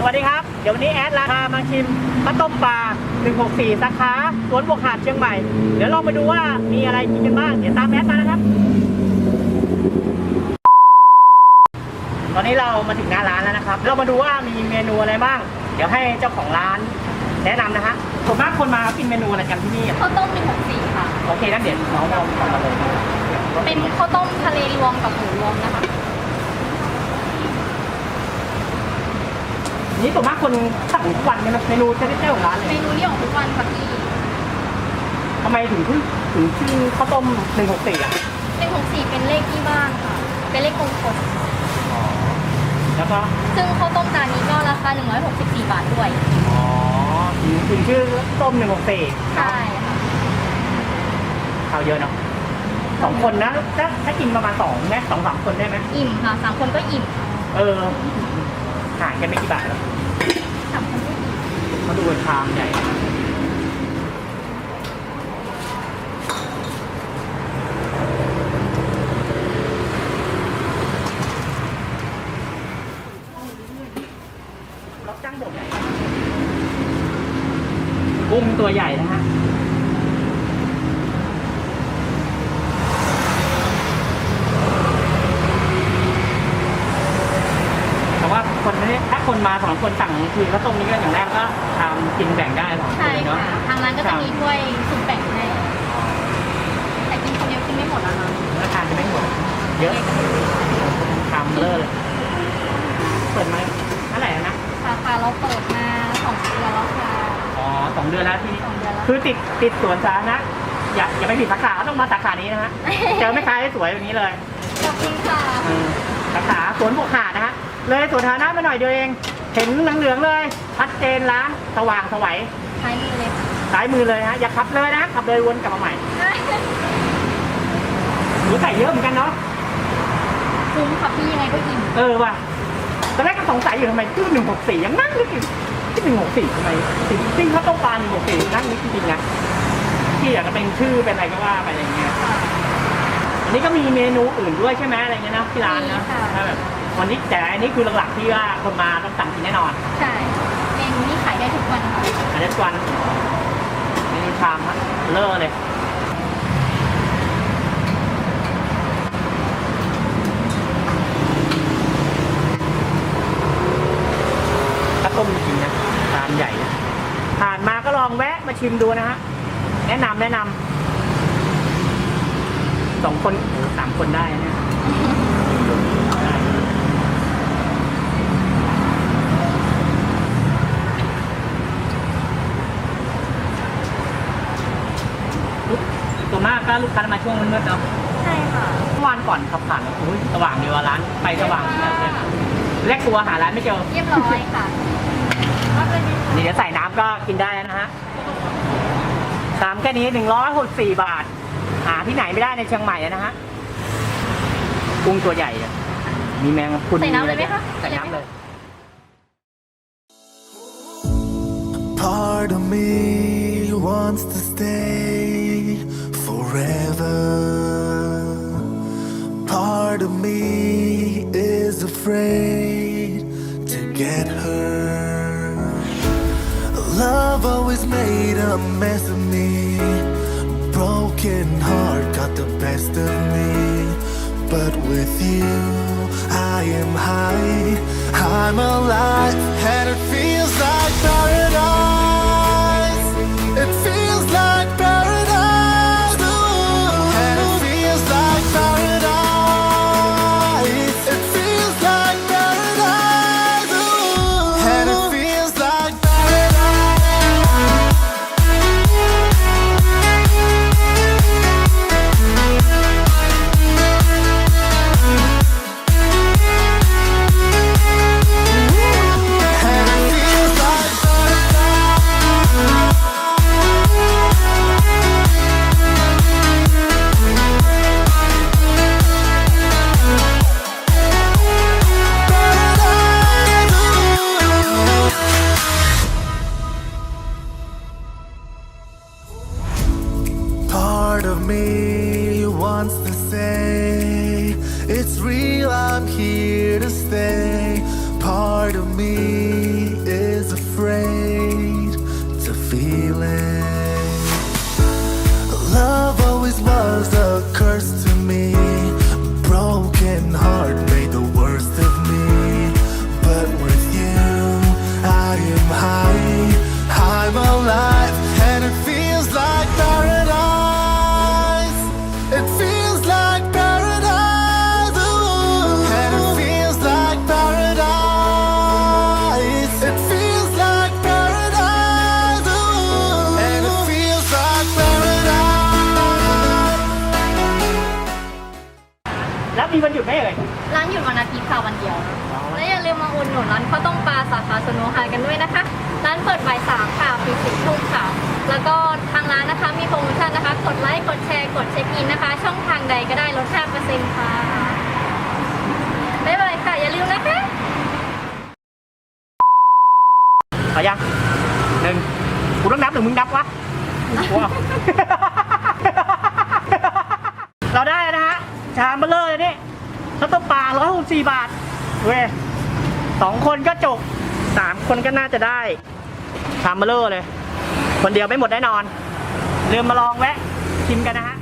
สวัสดีครับ เดี๋ยววันนี้แอดราคามาชิมข้าวต้มปลา 164 สาขาสวนบวกหาดเชียงใหม่ เดี๋ยวลองไปดูว่ามีอะไรกินกันบ้าง เดี๋ยวตามแอดมานะครับ ตอนนี้เรามาถึงหน้าร้านแล้วนะครับ เรามาดูว่ามีเมนูอะไรบ้าง เดี๋ยวให้เจ้าของร้านแนะนำนะฮะส่วนมากคนมากินเมนูอะไรกันที่นี่อะข้าวต้มเป็นของสีค่ะ โอเคนั่นเดี๋ยวน้องเราทำมาเลยเป็นข้าวต้มทะเลรวมกับหมูรวมนะคะ นี่ส่วนมากคนสั่งทุกวันเนี่ยนะเมนูจะได้เจ้าของร้านเลเมยนูนี้ของทุกวันค่ะพี่ทำไมถึงชื่อถึงชื่อข้าวต้ม164อะเป็นของสีเป็นเลขที่บ้านค่ะ เป็นเลขมงคลแล้วก็ซึ่งข้าวต้มจานนี้ก็ราคา 164 บาทด้วย อ๋อถึงถึงชื่อต้ม164ใช่ค่ะ ข้าวเยอะเนาะสองคนนะถ้าถ้ากินประมาณสองไหมสองสามคนได้ไหมอิ่มค่ะสามคนก็อิ่ม เออ ห่างกันไม่กี่บาทหรอกสามคนก็อิ่มมาดูเป็นชามใหญ่รับจ้างบดใหญ่กุ้งตัวใหญ่นะฮะ แต่ว่าคนนี้ถ้า คนมาสองคนสั่งคือข้าวต้มนี้ก็อย่างแรกก็ทำกินแบ่งได้สองคใช่นเลยเนาะค่ะ ทางร้านก็จะมีถ้วยซุปแบ่งให้แต่กินคนเดียวกินไม่หมดนะคะแล้วทานจะไม่หมดเยอะทำเลอะเลยเปิดมาเท่าไหร่แล้วนะสาขาเราเปิดมาสองเดือนแล้วค่ะอ๋อสองเดือนแล้วที่นี่ สองเดือนแล้วคือติดติดสวนสาธารณะอย่าอย่าไปผิดสาขาต้องมาสาขานี้นะฮะเจอแม่ค้าได้สวยแบบนี้เลย ขอบคุณค่ะอืมสาขาสวนบวกหาดนะฮะเลยสวนสาธารณะมาหน่อยเดียวเอง เห็นเหลืองๆเลยชัดเจนร้านสว่างสวัยใช้มือเลยค่ะซ้ายมือเลยฮะอย่าขับเลยนะขับเลยวนกลับมาใหม่หนูใส่เยอะเหมือนกันเนาะคุ้มค่ะพี่ยังไงก็อิ่มเออว่ะตอนแรกก็สงสัยอยู่ทำไมชื่อหนึ่งหกสี่ยังนั่งนึกอยู่ที่หนึ่งหกสี่ทำไมถึงซิ่งข้าวต้มปลาหนึ่งหกสี่นั่งนึกจริงๆนะที่อยากจะเป็นชื่อเป็นอะไรก็ว่าไปอะไรเงี้ยอันนี้ก็มีเมนูอื่นด้วยใช่ไหมอะไรเงี้ยนะที่ร้านนะมีค่ะถ้าแบบ วันนี้แต่อันนี้คือหลักๆที่ว่าคนมาต้องสั่งกินแน่นอนใช่เมนูนี้ขายได้ทุกวันค่ะอันนี้ทุกวันเมนูชามฮะเลอะเลยข้าวต้มจริงๆนะชามใหญ่นะผ่านมาก็ลองแวะมาชิมดูนะฮะแนะนำแนะนำสองคนโอ้โหสามคนได้นะเนี่ย ตัวมากก็ ลูกค้ามาช่วงมืดๆเนาะใช่ค่ะเมื่อวานก่อนขับผ่านอุ้ยสว่างดีว่าร้านไฟสว่างเนี่ยแรกตัวหาร้านไม่เจอ เรียบร้อยค่ะรับเลยดีค่ะนี่เดี๋ยวใส่น้ำก็กินได้แล้วนะฮะสามแค่นี้หนึ่งร้อยหกสี่บาท หาที่ไหนไม่ได้ในเชียงใหม่อะนะฮะกุ้งตัวใหญ่อะมีแมงคุณใส่น้ำเลยไหมคะใส่น้ำเลย Part of me wants to stay forever. Part of me is afraid to get hurt. Love always made a mess of me. Broken heart got the best of me. But with you, I am high. I'm alive, and it feels like paradise. it's real, I'm here to stay. Part of me is afraid to feel it. Love always was a curse มีวันหยุดไหมเอ่ยร้านหยุดวันอาทิตย์ค่ะวันเดียว และอย่าลืมมาอุดหนุนร้านข้าวต้มปลาสาขาสนุไฮกันด้วยนะคะ ร้านเปิดบ่ายสามค่ะปิดสิบทุ่มค่ะ แล้วก็ทางร้านนะคะมีโปรโมชั่นนะคะ กดไลค์ กดแชร์ กดเช็คอินนะคะ ช่องทางใดก็ได้ลด5%ค่ะ บ๊ายบายค่ะ อย่าลืมนะคะเอายังหนึ่งกูต้องนับหรือมึงนับวะว้าวเราได้แล้วนะฮะชามเบลเลอร์เลยนี่ ข้าวต้มปลาร้อยหกสี่บาทเว้ยสองคนก็จบสามคนก็น่าจะได้ทามเบลเลอร์เลย คนเดียวไม่หมดแน่นอนลืมมาลองแวะชิมกันนะฮะ